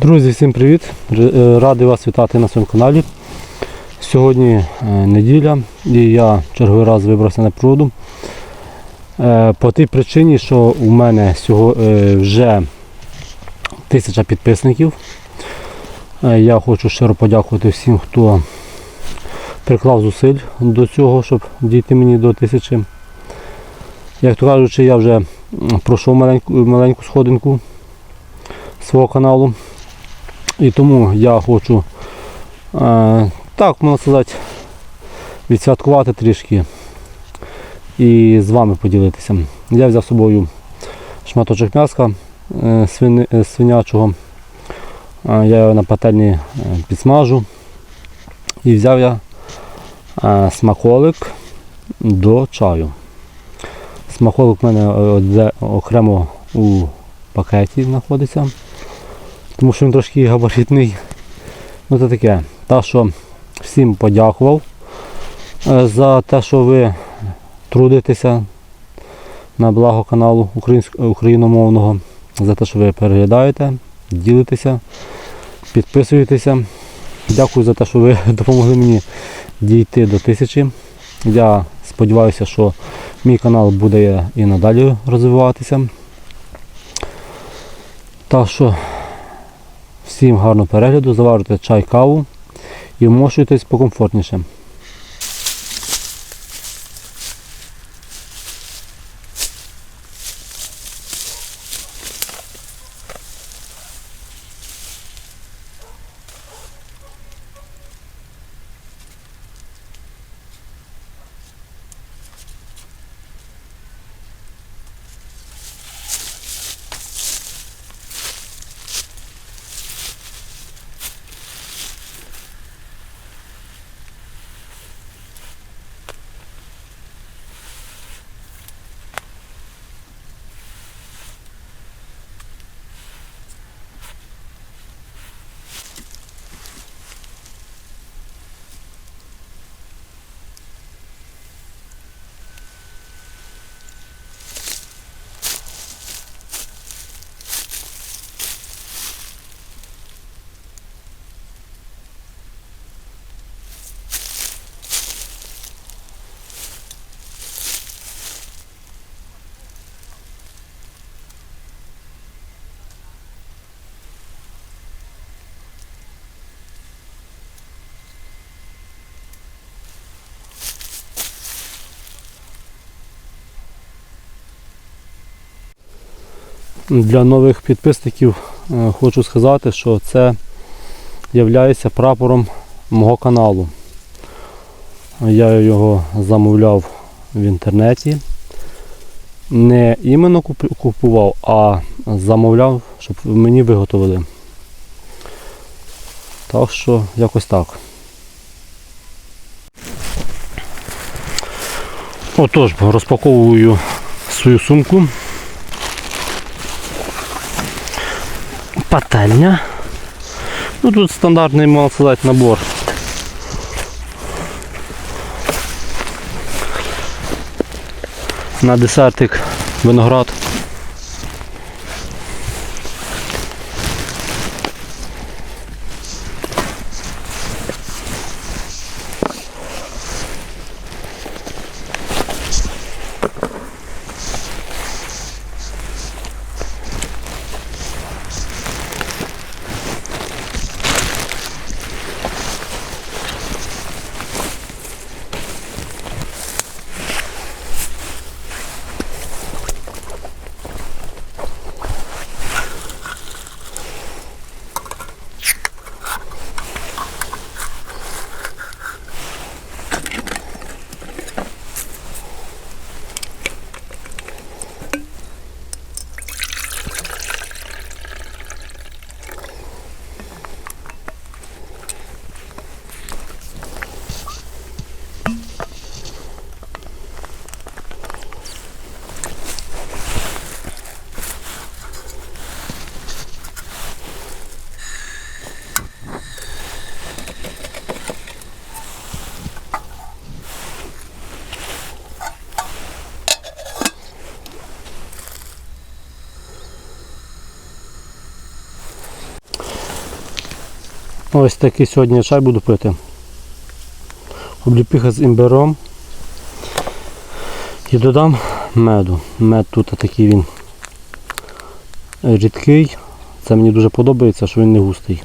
Друзі, всім привіт! Е, Радий вас вітати на своєму каналі. Сьогодні е, неділя і я черговий раз вибрався на природу. Е, По тій причині, що у мене вже тисяча підписників. Я хочу щиро подякувати всім, хто приклав зусиль до цього, щоб дійти мені до тисячі. Як то кажучи, я вже пройшов маленьку, маленьку сходинку свого каналу. І тому я хочу е, так можна сказати, відсвяткувати трішки і з вами поділитися. Я взяв з собою шматочок м'яска е, свини, е, свинячого. Е, я його на пательні е, підсмажу. І взяв я е, смаколик до чаю. Смаколик у мене е, окремо у пакеті знаходиться тому що він трошки габаритний. Ну це таке. Та що всім подякував е, за те, що ви трудитеся на благо каналу українськ- україномовного, за те, що ви переглядаєте, ділитеся, підписуєтеся. Дякую за те, що ви допомогли мені дійти до тисячі. Я сподіваюся, що мій канал буде і надалі розвиватися. Так що Всім гарного перегляду, заварюйте чай, каву і вмощуйтесь покомфортніше. Для нових підписників е, хочу сказати, що це є прапором мого каналу. Я його замовляв в інтернеті. Не іменно купував, а замовляв, щоб мені виготовили. Так що якось так. Отож, розпаковую свою сумку. Пательня. Ну тут стандартний, можна сказати, набор. На десертик виноград. Ось такий сьогодні чай буду пити. Обліпіха з імбиром. І додам меду. Мед тут такий він рідкий. Це мені дуже подобається, що він не густий.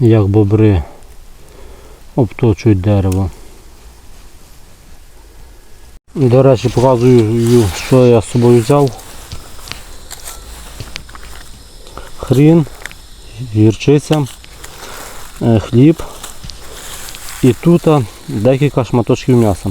Як бобри обточують дерево. До речі, показую, що я з собою взяв. Хрін, гірчиця, е, хліб і тут декілька шматочків м'яса.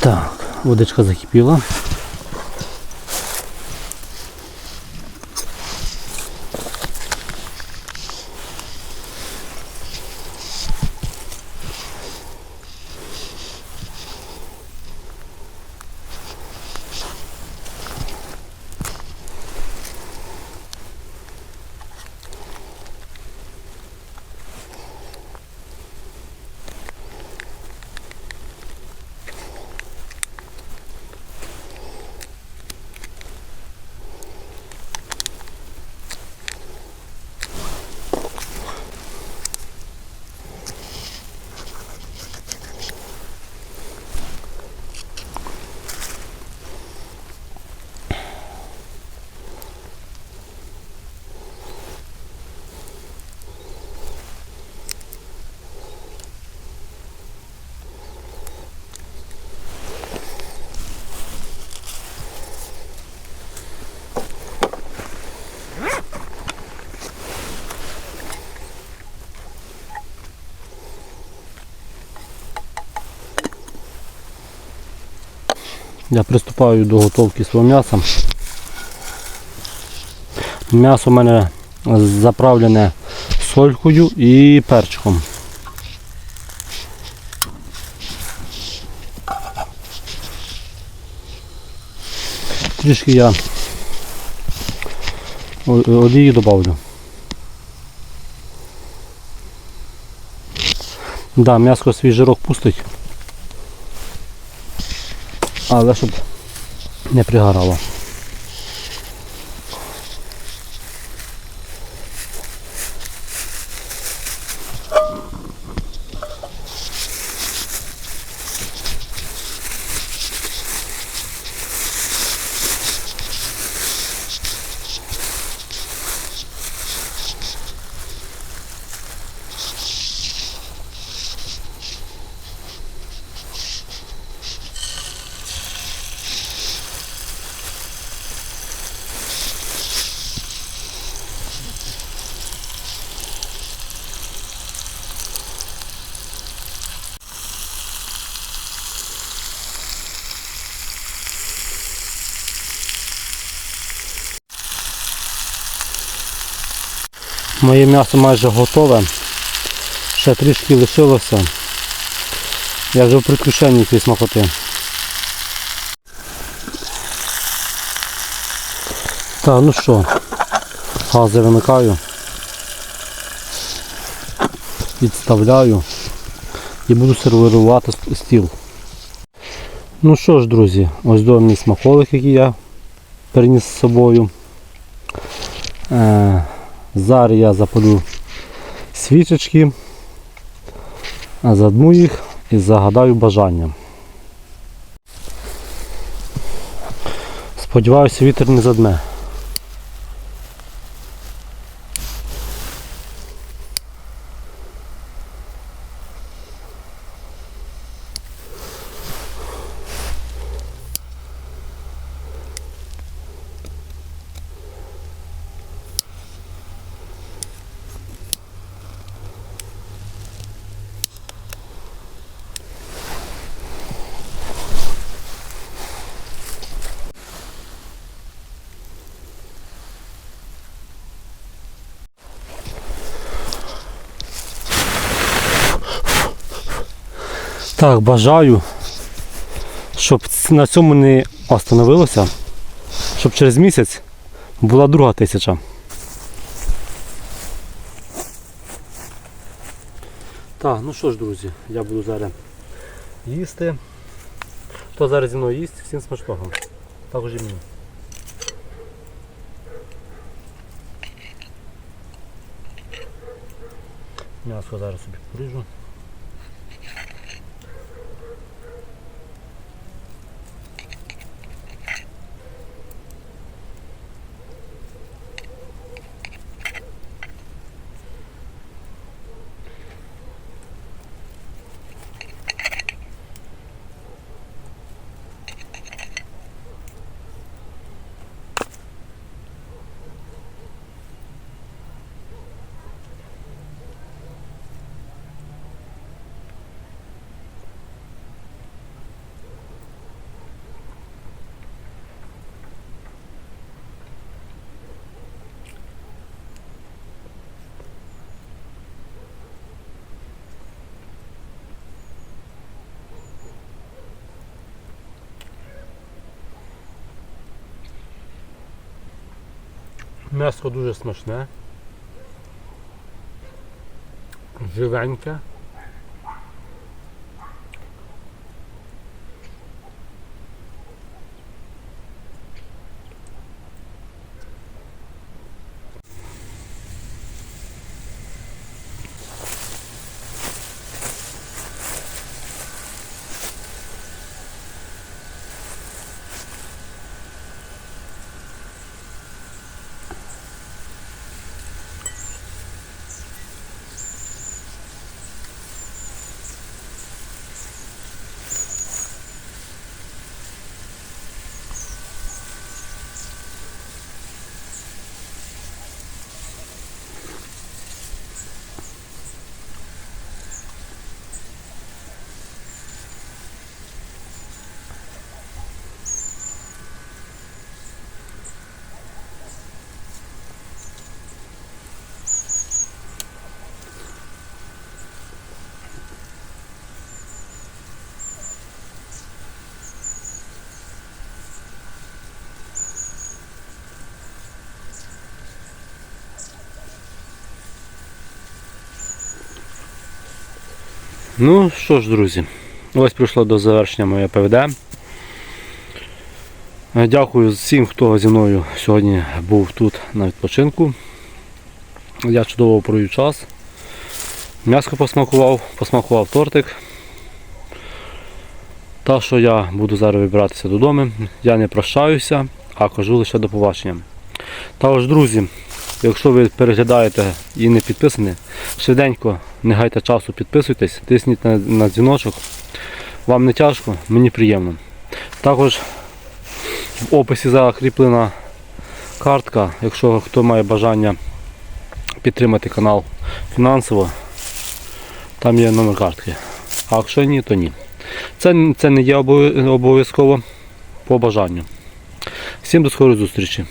Так, водичка закипіла. Я приступаю до готовки свого м'яса. М'ясо у мене заправлене солькою і перчиком. Трішки я олії додавлю. Да, м'ясо свій жирок пустить. Але щоб не пригорало. Моє м'ясо майже готове. Ще трішки лишилося. Я вже в предвкушенні цієї смакоти. Так, ну що, гази вимикаю. Відставляю і буду сервірувати стіл. Ну що ж, друзі, ось до мій смаколик, який я приніс з собою. Е, Зараз я запалю свічечки, задму їх і загадаю бажання. Сподіваюся, вітер не задме. Так, бажаю, щоб на цьому не остановилося, щоб через місяць була друга тисяча. Так, ну що ж, друзі, я буду зараз їсти. Хто зараз зі мною їсть, всім смачного. Також і мені. М'ясо зараз собі поріжу. М'ясо дуже смачне. Живеньке. Ну що ж, друзі, ось прийшло до завершення моє ПВД. Е, Дякую всім, хто зі мною сьогодні був тут на відпочинку. Я чудово провів час. М'яско посмакував, посмакував тортик. Та що я буду зараз вибиратися додому, я не прощаюся, а кажу лише до побачення. Також, друзі, якщо ви переглядаєте і не підписані, швиденько не гайте часу, підписуйтесь, тисніть на, на дзвіночок. Вам не тяжко, мені приємно. Також в описі закріплена картка, якщо хто має бажання підтримати канал фінансово, там є номер картки. А якщо ні, то ні. Це, це не є обов'язково по бажанню. Всім до скорої зустрічі.